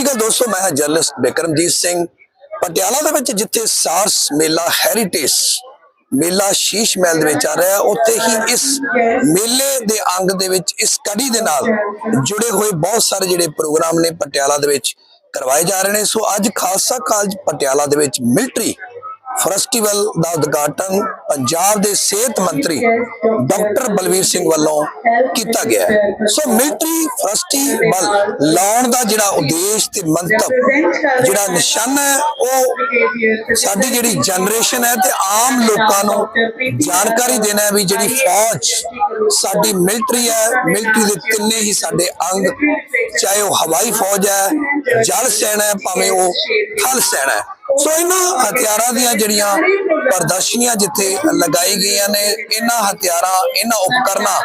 ਸ਼੍ਰੀ ਅਕਾਲ ਦੋਸਤੋ, ਮੈਂ ਹਾਂ ਜਰਨਲਿਸਟ ਬਿਕਰਮਜੀਤ ਸਿੰਘ। ਪਟਿਆਲਾ ਦੇ ਵਿੱਚ ਜਿੱਥੇ ਸਾਰਸ ਮੇਲਾ ਹੈਰੀਟੇਜ ਮੇਲਾ, ਸ਼ੀਸ਼ ਮਹਿਲ ਦੇ ਵਿੱਚ ਆ ਰਿਹਾ, ਉੱਥੇ ਹੀ ਇਸ ਮੇਲੇ ਦੇ ਅੰਗ ਦੇ ਵਿੱਚ, ਇਸ ਕੜੀ ਦੇ ਨਾਲ ਜੁੜੇ ਹੋਏ ਬਹੁਤ ਸਾਰੇ ਜਿਹੜੇ ਪ੍ਰੋਗਰਾਮ ਨੇ ਪਟਿਆਲਾ ਦੇ ਵਿੱਚ ਕਰਵਾਏ ਜਾ ਰਹੇ ਨੇ। ਸੋ ਅੱਜ ਖਾਲਸਾ ਕਾਲਜ ਪਟਿਆਲਾ ਦੇ ਵਿੱਚ ਮਿਲਟਰੀ ਫੈਸਟੀਵਲ ਦਾ ਉਦਘਾਟਨ ਪੰਜਾਬ ਦੇ ਸਿਹਤ ਮੰਤਰੀ ਡਾਕਟਰ ਬਲਵੀਰ ਸਿੰਘ ਵੱਲੋਂ ਕੀਤਾ ਗਿਆ ਹੈ। ਸੋ ਮਿਲਟਰੀ ਫੈਸਟੀਵਲ ਲਾਉਣ ਦਾ ਜਿਹੜਾ ਉਦੇਸ਼ ਤੇ ਮੰਤਵ, ਜਿਹੜਾ ਨਿਸ਼ਾਨਾ ਹੈ, ਉਹ ਸਾਡੀ ਜਿਹੜੀ ਜਨਰੇਸ਼ਨ ਹੈ ਤੇ ਆਮ ਲੋਕਾਂ ਨੂੰ ਜਾਣਕਾਰੀ ਦੇਣਾ ਹੈ ਵੀ ਜਿਹੜੀ ਫੌਜ ਸਾਡੀ ਮਿਲਟਰੀ ਹੈ, ਮਿਲਟਰੀ ਦੇ ਤਿੰਨੇ ਹੀ ਸਾਡੇ ਅੰਗ, ਚਾਹੇ ਉਹ ਹਵਾਈ ਫੌਜ ਹੈ, ਜਲ ਸੈਨਾ ਹੈ, ਭਾਵੇਂ ਉਹ ਥਲ ਸੈਨਾ ਹੈ। ਸੋ ਇਹਨਾਂ ਹਥਿਆਰਾਂ ਦੀਆਂ ਜਿਹੜੀਆਂ ਪ੍ਰਦਰਸ਼ਨੀਆਂ ਜਿੱਥੇ ਲਗਾਈ ਗਈਆਂ ਨੇ, ਇਹਨਾਂ ਹਥਿਆਰਾਂ, ਇਹਨਾਂ ਉਪਕਰਨਾਂ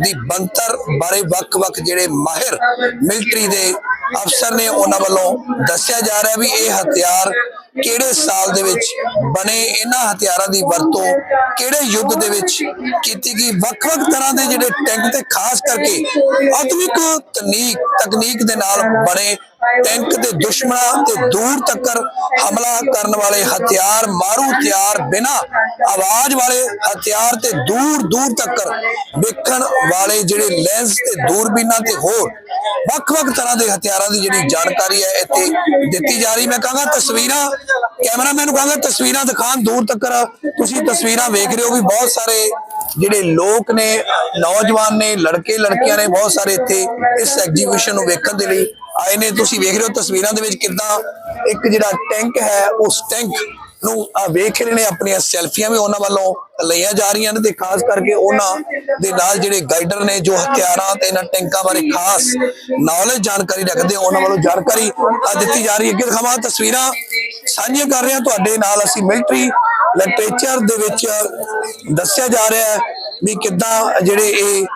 ਦੀ ਬੰਤਰ ਬਾਰੇ ਵੱਖ-ਵੱਖ ਜਿਹੜੇ ਮਾਹਿਰ ਮਿਲਟਰੀ ਦੇ ਅਫਸਰ ਨੇ ਉਹਨਾਂ ਵੱਲੋਂ ਦੱਸਿਆ ਜਾ ਰਿਹਾ ਵੀ ਇਹ ਹਥਿਆਰ ਕਿਹੜੇ ਸਾਲ ਦੇ ਵਿੱਚ ਬਣੇ, ਇਹਨਾਂ ਹਥਿਆਰਾਂ ਦੀ ਵਰਤੋਂ ਕਿਹੜੇ ਯੁੱਧ ਦੇ ਵਿੱਚ ਕੀਤੀ ਗਈ, ਵੱਖ-ਵੱਖ ਤਰ੍ਹਾਂ ਦੇ ਜਿਹੜੇ ਟੈਂਕ ਤੇ ਖਾਸ ਕਰਕੇ ਆਧੁਨਿਕ ਤਕਨੀਕ ਤਕਨੀਕ ਦੇ ਨਾਲ ਬਣੇ ਟੈਂਕ ਦੇ ਦੁਸ਼ਮਣਾਂ ਤੇ ਦੂਰ ਤੱਕ ਹਮਲਾ ਕਰਨ ਵਾਲੇ ਹਥਿਆਰ, ਮਾਰੂ ਹਥਿਆਰ ਬਿਨਾ ਆਵਾਜ਼ ਵਾਲੇ ਹਥਿਆਰ ਤੇ ਦੂਰ ਦੂਰ ਤੱਕਰ ਵੇਖਣ ਵਾਲੇ ਜਿਹੜੇ ਲੈਂਸ ਤੇ ਦੂਰਬੀਨਾਂ ਤੇ ਹੋਰ ਵੱਖ-ਵੱਖ ਤਰ੍ਹਾਂ ਦੇ ਹਥਿਆਰਾਂ ਦੀ ਜਿਹੜੀ ਜਾਣਕਾਰੀ ਹੈ ਇੱਥੇ ਦਿੱਤੀ ਜਾ ਰਹੀ। ਮੈਂ ਕਹਾਂਗਾ ਤਸਵੀਰਾਂ, ਕੈਮਰਾਮੈਨ ਨੂੰ ਕਹਾਂਗਾ ਤਸਵੀਰਾਂ ਦਿਖਾਣ ਦੂਰ ਤੱਕ ਤੁਸੀਂ ਤਸਵੀਰਾਂ ਵੇਖ ਰਹੇ ਹੋ ਵੀ ਬਹੁਤ ਸਾਰੇ ਜਿਹੜੇ ਲੋਕ ਨੇ, ਨੌਜਵਾਨ ਨੇ, ਲੜਕੇ, ਲੜਕੀਆਂ ਨੇ ਬਹੁਤ ਸਾਰੇ ਇੱਥੇ ਇਸ ਐਗਜੀਬਿਸ਼ਨ ਨੂੰ ਵੇਖਣ ਦੇ ਲਈ ਆਏ ਨੇ। ਤੁਸੀਂ ਵੇਖ ਰਹੇ ਹੋ ਤਸਵੀਰਾਂ ਦੇ ਵਿੱਚ ਕਿੱਦਾਂ ਇੱਕ ਜਿਹੜਾ ਟੈਂਕ ਹੈ, ਉਸ ਟੈਂਕ ਨੂੰ ਵੇਖ ਰਹੇ ਨੇ, ਆਪਣੀਆਂ ਸੈਲਫੀਆਂ ਵੀ ਉਹਨਾਂ ਵੱਲੋਂ ਲਈਆਂ ਜਾ ਰਹੀਆਂ ਨੇ ਤੇ ਖਾਸ ਕਰਕੇ ਉਹਨਾਂ ਦੇ ਨਾਲ ਜਿਹੜੇ ਗਾਈਡਰ ਨੇ, ਜੋ ਹਥਿਆਰਾਂ ਤੇ ਇਹਨਾਂ ਟੈਂਕਾਂ ਬਾਰੇ ਖਾਸ ਨੌਲੇਜ ਜਾਣਕਾਰੀ ਰੱਖਦੇ ਉਹਨਾਂ ਵੱਲੋਂ ਜਾਣਕਾਰੀ ਦਿੱਤੀ ਜਾ ਰਹੀ ਹੈ। ਅੱਗੇ ਦਿਖਾਵਾਂ ਤਸਵੀਰਾਂ ਸਾਂਝੀਆਂ ਕਰ ਰਹੇ। ਹਾਂ ਤੁਹਾਡੇ ਨਾਲ ਅਸੀਂ ਮਿਲਟਰੀ ਲਿਟਰੇਚਰ ਦੇ ਵਿੱਚ ਦੱਸਿਆ ਜਾ ਰਿਹਾ ਹੈ। ਵੀ ਕਿੱਦਾਂ ਜਿਹੜੇ ਇਹ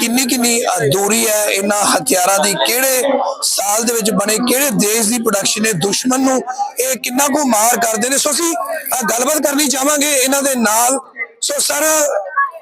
ਕਿੰਨੀ ਕਿੰਨੀ ਦੂਰੀ ਹੈ ਇਹਨਾਂ ਹਥਿਆਰਾਂ ਦੀ? ਕਿਹੜੇ ਸਾਲ ਦੇ ਵਿੱਚ ਬਣੇ? ਕਿਹੜੇ ਦੇਸ਼ ਦੀ ਪ੍ਰੋਡਕਸ਼ਨ ਹੈ ਦੁਸ਼ਮਣ ਨੂੰ ਇਹ ਕਿੰਨਾ ਕੁ ਮਾਰ ਕਰਦੇ ਨੇ? ਸੋ ਅਸੀਂ ਗੱਲਬਾਤ ਕਰਨੀ ਚਾਹਾਂਗੇ ਇਹਨਾਂ ਦੇ ਨਾਲ। ਸੋ ਸਰ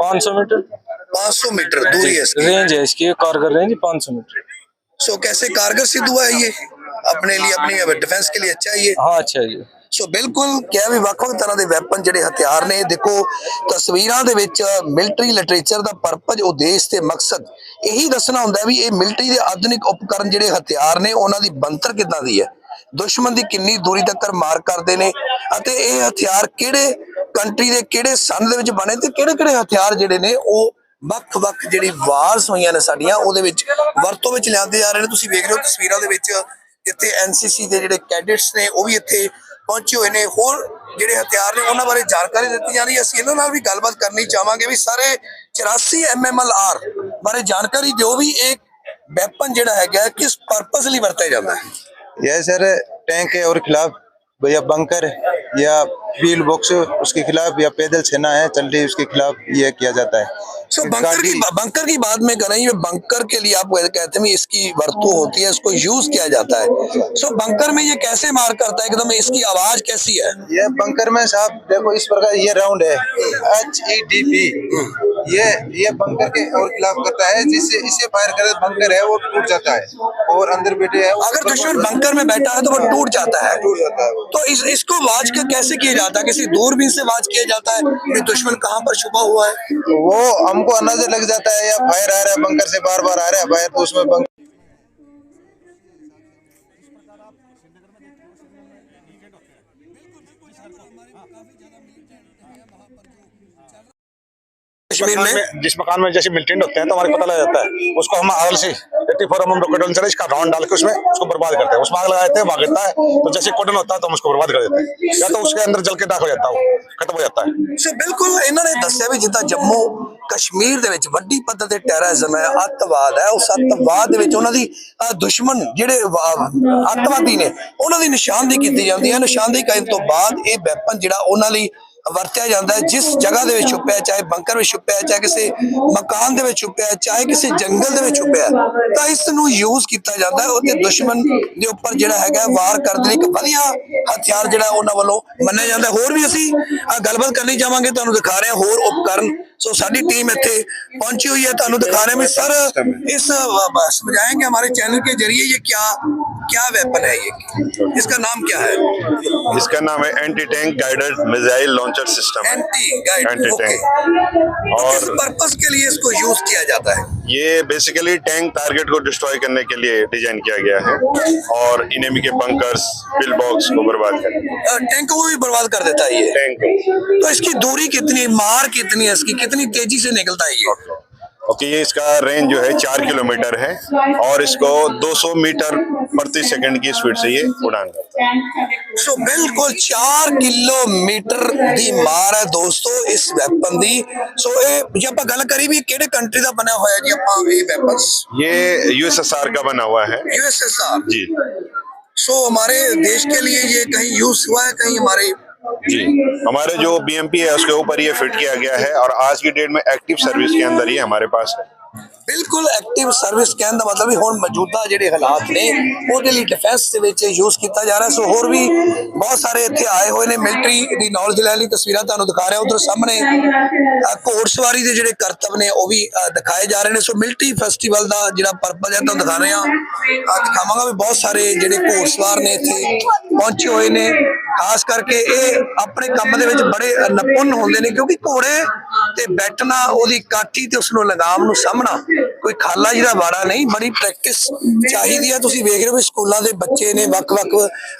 पाँच सौ मीटर 500 मीटर दूरी है इसकी रेंज है इसकी कारगर रेंज पाँच सौ मीटर सो कैसे कारगर सिद्ध हुआ है ये अपने लिए अपनी डिफेंस के लिए अच्छा है ये हाँ अच्छा जी ਸੋ ਬਿਲਕੁਲ ਕਿਹਾ ਵੀ ਵੱਖ-ਵੱਖ ਤਰ੍ਹਾਂ ਦੇ ਵੈਪਨ ਜਿਹੜੇ ਹਥਿਆਰ ਨੇ ਦੇਖੋ ਤਸਵੀਰਾਂ ਦੇ ਵਿੱਚ ਮਿਲਟਰੀ ਲਿਟਰੇਚਰ ਦਾ ਪਰਪਸ ਉਦੇਸ਼ ਤੇ ਮਕਸਦ ਇਹੀ ਦੱਸਣਾ ਹੁੰਦਾ ਵੀ ਇਹ ਮਿਲਟਰੀ ਦੇ ਆਧੁਨਿਕ ਉਪਕਰਨ ਜਿਹੜੇ ਹਥਿਆਰ ਨੇ ਉਹਨਾਂ ਦੀ ਬੰਤਰ ਕਿੱਦਾਂ ਦੀ ਹੈ ਦੁਸ਼ਮਣ ਦੀ ਕਿੰਨੀ ਦੂਰੀ ਤੱਕ ਮਾਰ ਕਰਦੇ ਨੇ ਅਤੇ ਇਹ ਹਥਿਆਰ ਕਿਹੜੇ ਕੰਟਰੀ ਦੇ ਕਿਹੜੇ ਸੰਨ ਦੇ ਵਿੱਚ ਬਣੇ ਤੇ ਕਿਹੜੇ-ਕਿਹੜੇ ਹਥਿਆਰ ਜਿਹੜੇ ਨੇ ਉਹ ਵੱਖ-ਵੱਖ ਜਿਹੜੀ ਵਾਰਸ ਹੋਈਆਂ ਨੇ ਸਾਡੀਆਂ ਉਹਦੇ ਵਿੱਚ ਵਰਤੋਂ ਵਿੱਚ ਲਿਆਂਦੇ ਜਾ ਰਹੇ ਨੇ ਤੁਸੀਂ ਵੇਖ ਰਹੇ ਹੋ ਤਸਵੀਰਾਂ ਦੇ ਵਿੱਚ ਜਿੱਥੇ ਐਨਸੀਸੀ ਦੇ ਜਿਹੜੇ ਕੈਡਿਟਸ ਨੇ ਉਹ ਵੀ ਇੱਥੇ ਪਹੁੰਚੇ ਹੋਏ ਨੇ ਹੋਰ ਜਿਹੜੇ ਹਥਿਆਰ ਨੇ ਉਹਨਾਂ ਬਾਰੇ ਜਾਣਕਾਰੀ ਦਿੱਤੀ ਜਾਂਦੀ ਹੈ ਅਸੀਂ ਇਹਨਾਂ ਨਾਲ ਵੀ ਗੱਲਬਾਤ ਕਰਨੀ ਚਾਹਾਂਗੇ ਵੀ ਸਾਰੇ 84 ਐਮਐਮਐਲਆਰ ਬਾਰੇ ਜਾਣਕਾਰੀ ਦਿਓ ਵੀ ਇਹ ਵੈਪਨ ਜਿਹੜਾ ਹੈਗਾ ਕਿਸ ਪਰਪਸ ਲਈ ਵਰਤਿਆ ਜਾਂਦਾ ਹੈ यह सर टैंक है और खिलाफ या बंकर या व्हील बॉक्स उसके खिलाफ या पैदल सेना है चल रही उसके खिलाफ ये किया जाता है بنکر کی بات میں کریں یہ بنکر کے لیے آپ کہتے ہیں اس کی ورتو ہوتی ہے اس کو یوز کیا جاتا ہے سو بنکر میں یہ کیسے مار کرتا ہے ایک اس کی آواز کیسی ہے یہ بنکر میں صاحب دیکھو اس پر یہ راؤنڈ ہے ایچ ای ڈی پی یہ یہ بنکر کے اور خلاف کرتا ہے جس سے اسے فائر کرے بنکر ہے وہ ٹوٹ جاتا ہے اور اندر بیٹھے ہیں اگر دشمن بنکر میں بیٹھا ہے تو وہ ٹوٹ جاتا ہے ٹوٹ جاتا ہے تو اس اس کو واج کا کیسے کیا جاتا ہے کسی دور بین سے واج کیا جاتا ہے دشمن کہاں پر چھپا ہوا ہے وہ ہم ہم کو اندازہ لگ جاتا ہے یا فائر آ رہا ہے بنکر سے بار بار آ رہا ہے فائر تو اس میں بنکر جس مکان میں جیسے ملٹنٹ ہوتے ہیں تو ہمارے پتہ لگ جاتا ہے۔ اس کو ہم آگل سے eighty four M M rocket launcher اس کا راؤنڈ ڈال کے اس میں اس کو برباد کرتے ہیں۔ اس میں آگ لگاتے دیتے ہیں بھاگتا ہے۔ تو جیسے کوٹن ہوتا ہے تو ہم اس کو برباد کر دیتے ہیں۔ یا تو اس کے اندر جل کے ڈاک ہو جاتا ہے ختم ہو جاتا ہے۔ بالکل انہوں نے دسیا بھی جتنا جموں۔ ਕਸ਼ਮੀਰ ਦੇ ਵਿੱਚ ਵੱਡੀ ਪੱਧਰ ਤੇ ਟੈਰਰਿਜ਼ਮ ਹੈ ਅੱਤਵਾਦ ਹੈ ਉਸ ਅੱਤਵਾਦ ਦੇ ਵਿੱਚ ਉਹਨਾਂ ਦੀ ਅਹ, ਦੁਸ਼ਮਣ ਜਿਹੜੇ ਅੱਤਵਾਦੀ ਨੇ ਉਹਨਾਂ ਦੀ ਨਿਸ਼ਾਨਦੇਹੀ ਕੀਤੀ ਜਾਂਦੀ ਹੈ। ਨਿਸ਼ਾਨਦੇਹੀ ਕਰਨ ਤੋਂ ਬਾਅਦ ਇਹ ਵੈਪਨ ਜਿਹੜਾ ਉਹਨਾਂ ਲਈ ਵਰਤਿਆ ਜਾਂਦਾ ਹੈ ਜਿਸ ਜਗ੍ਹਾ ਦੇ ਵਿੱਚ ਛੁਪਿਆ ਹੈ, ਚਾਹੇ ਬੰਕਰ ਵਿੱਚ ਛੁਪਿਆ ਹੈ, ਚਾਹੇ ਕਿਸੇ ਮਕਾਨ ਦੇ ਵਿੱਚ ਛੁਪਿਆ ਹੈ, ਚਾਹੇ ਕਿਸੇ ਜੰਗਲ ਦੇ ਵਿੱਚ ਛੁਪਿਆ ਹੈ, ਤਾਂ ਇਸ ਨੂੰ ਯੂਜ਼ ਕੀਤਾ ਜਾਂਦਾ ਹੈ ਉਹਦੇ ਦੁਸ਼ਮਣ ਦੇ ਉੱਪਰ ਜਿਹੜਾ ਹੈਗਾ ਹੈ, ਵਾਰ ਕਰਨ ਦੇ ਲਈ ਇੱਕ ਵਧੀਆ ਹਥਿਆਰ ਜਿਹੜਾ ਉਹਨਾਂ ਵੱਲੋਂ ਮੰਨਿਆ ਜਾਂਦਾ ਹੈ। ਹੋਰ ਵੀ ਅਸੀਂ ਅਹ, ਗੱਲਬਾਤ ਕਰਨੀ ਚਾਹਾਂਗੇ ਤੁਹਾਨੂੰ ਦਿਖਾ ਰਹੇ ਹਾਂ ਹੋਰ ਉਪਕਰਨ ਸੋ ਸਾਡੀ ਟੀਮ ਇੱਥੇ ਪਹੁੰਚੀ हुई है ਤੁਹਾਨੂੰ दिखा रहे हैं भी सर इस अ, ब- समझाएंगे हमारे चैनल के जरिए ये क्या क्या वेपन है ये इसका नाम क्या है इसका नाम है anti tank guided missile puncher system ہے اور پرپز کے لیے اس کو یوز کیا جاتا ہے یہ بیسیکلی ٹینک ٹارگٹ کو ڈسٹروائے کرنے کے لیے ڈیزائن کیا گیا ہے اور انیمی کے بنکرز بل باکس کو برباد کرنے ٹینک کو بھی برباد کر دیتا ہے یہ ٹینک تو اس کی دوری کتنی مار کتنی ہے اس کی کتنی تیزی سے نکلتا ہے یہ اوکے یہ اس کا رینج جو ہے چار کلومیٹر ہے اور اس کو دو سو میٹر پرتی سیکنڈ کی اسپیڈ سے یہ اڑان کرتا ہے سو بالکل چار کلو میٹر دی مار ہے دوستو اس ویپن دی۔ سو یہ ਜੇ ਆਪਾਂ ہوا ہے ਵੀ ਕਿਹੜੇ ਕੰਟਰੀ ویپنس یہ یو ایس ایس آر کا بنا ہوا ہے۔ U S S R. جی۔ سو ہمارے دیش کے لیے یہ کہیں یوز ہوا ہے کہیں ہمارے जी हमारे जो बीएमपी है उसके ऊपर ये फिट किया गया है और आज की डेट में एक्टिव सर्विस के अंदर ये हमारे पास है ਬਿਲਕੁਲ ਐਕਟਿਵ ਸਰਵਿਸ ਕਹਿਣ ਦਾ ਮਤਲਬ ਵੀ ਹੁਣ ਮੌਜੂਦਾ ਜਿਹੜੇ ਹਾਲਾਤ ਨੇ ਉਹਦੇ ਲਈ ਡਿਫੈਂਸ ਦੇ ਵਿੱਚ ਯੂਜ਼ ਕੀਤਾ ਜਾ ਰਿਹਾ ਸੋ ਹੋਰ ਵੀ ਬਹੁਤ ਸਾਰੇ ਇੱਥੇ ਆਏ ਹੋਏ ਨੇ ਮਿਲਟਰੀ ਦੀ ਨੌਲੇਜ ਲੈਣ ਲਈ ਤਸਵੀਰਾਂ ਤੁਹਾਨੂੰ ਦਿਖਾ ਰਿਹਾ ਉਧਰ ਸਾਹਮਣੇ ਅ, ਘੋੜਸਵਾਰੀ ਦੇ ਜਿਹੜੇ ਕਰਤਬ ਨੇ ਉਹ ਵੀ ਅ, ਦਿਖਾਏ ਜਾ ਰਹੇ ਨੇ ਸੋ ਮਿਲਟਰੀ ਫੈਸਟੀਵਲ ਦਾ ਜਿਹੜਾ ਪਰਪਸ ਹੈ ਤੁਹਾਨੂੰ ਦਿਖਾ ਰਹੇ ਹਾਂ ਅ, ਦਿਖਾਵਾਂਗਾ ਵੀ ਬਹੁਤ ਸਾਰੇ ਜਿਹੜੇ ਘੋੜਸਵਾਰ ਨੇ ਇੱਥੇ ਪਹੁੰਚੇ ਹੋਏ ਨੇ ਖਾਸ ਕਰਕੇ ਇਹ ਆਪਣੇ ਕੰਮ ਦੇ ਵਿੱਚ ਬੜੇ ਨਿਪੁੰਨ ਹੁੰਦੇ ਨੇ, ਕਿਉਂਕਿ ਘੋੜੇ ਤੇ ਬੈਠਣਾ, ਉਹਦੀ ਕਾਠੀ ਤੇ ਉਸ ਨੂੰ ਲਗਾਮ ਨੂੰ ਸਾਹਮਣਾ, ਕੋਈ ਖਾਲਾ ਜਿਹਦਾ ਵਾੜਾ ਨਹੀਂ, ਬੜੀ ਪ੍ਰੈਕਟਿਸ ਚਾਹੀਦੀ ਹੈ ਤੁਸੀਂ ਵੇਖ ਰਹੇ ਹੋ ਵੀ ਸਕੂਲਾਂ ਦੇ ਬੱਚੇ ਨੇ ਵੱਖ-ਵੱਖ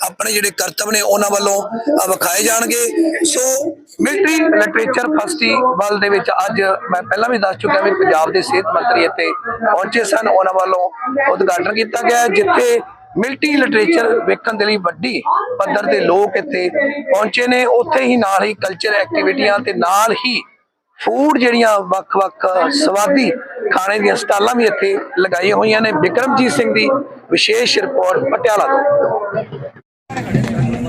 ਆਪਣੇ ਜਿਹੜੇ ਕਰਤੱਵ ਨੇ, ਉਹਨਾਂ ਵੱਲੋਂ ਵਿਖਾਏ ਜਾਣਗੇ। ਸੋ ਮਿਲਟਰੀ ਲਿਟਰੇਚਰ ਫੈਸਟੀਵਲ ਦੇ ਵਿੱਚ ਅੱਜ ਮੈਂ ਪਹਿਲਾਂ ਵੀ ਦੱਸ ਚੁੱਕਿਆ ਵੀ ਪੰਜਾਬ ਦੇ ਸਿਹਤ ਮੰਤਰੀ ਇੱਥੇ ਪਹੁੰਚੇ ਸਨ। ਉਹਨਾਂ ਵੱਲੋਂ ਉਦਘਾਟਨ ਕੀਤਾ ਗਿਆ, ਜਿੱਥੇ ਮਿਲਟਰੀ ਲਿਟਰੇਚਰ ਵੇਖਣ ਦੇ ਲਈ ਵੱਡੀ ਪੱਧਰ ਦੇ ਲੋਕ ਇੱਥੇ ਪਹੁੰਚੇ ਨੇ। ਉੱਥੇ ਹੀ ਨਾਲ ਹੀ ਕਲਚਰ ਐਕਟੀਵਿਟੀਆਂ ਤੇ ਨਾਲ ਹੀ ਫੂਡ ਜਿਹੜੀਆਂ ਵੱਖ-ਵੱਖ ਸਵਾਦੀ ਖਾਣੇ ਦੀਆਂ ਸਟਾਲਾਂ ਵੀ ਇੱਥੇ ਲਗਾਈਆਂ ਹੋਈਆਂ ਨੇ। ਵਿਕਰਮਜੀਤ ਸਿੰਘ ਦੀ ਵਿਸ਼ੇਸ਼ ਰਿਪੋਰਟ ਪਟਿਆਲਾ ਤੋਂ। ਕਿੰਨੀ ਸੋਹਣੀ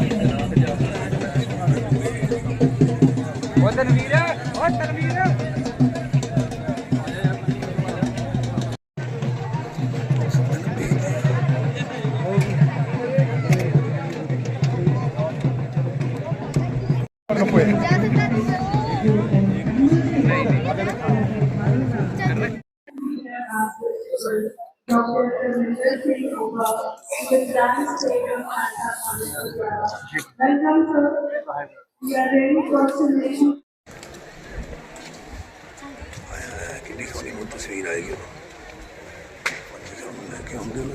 ਉਹ ਤਸਵੀਰ ਆਏਗੀ ਲੈ ਕੇ ਆਉਂਦੇ ਨੇ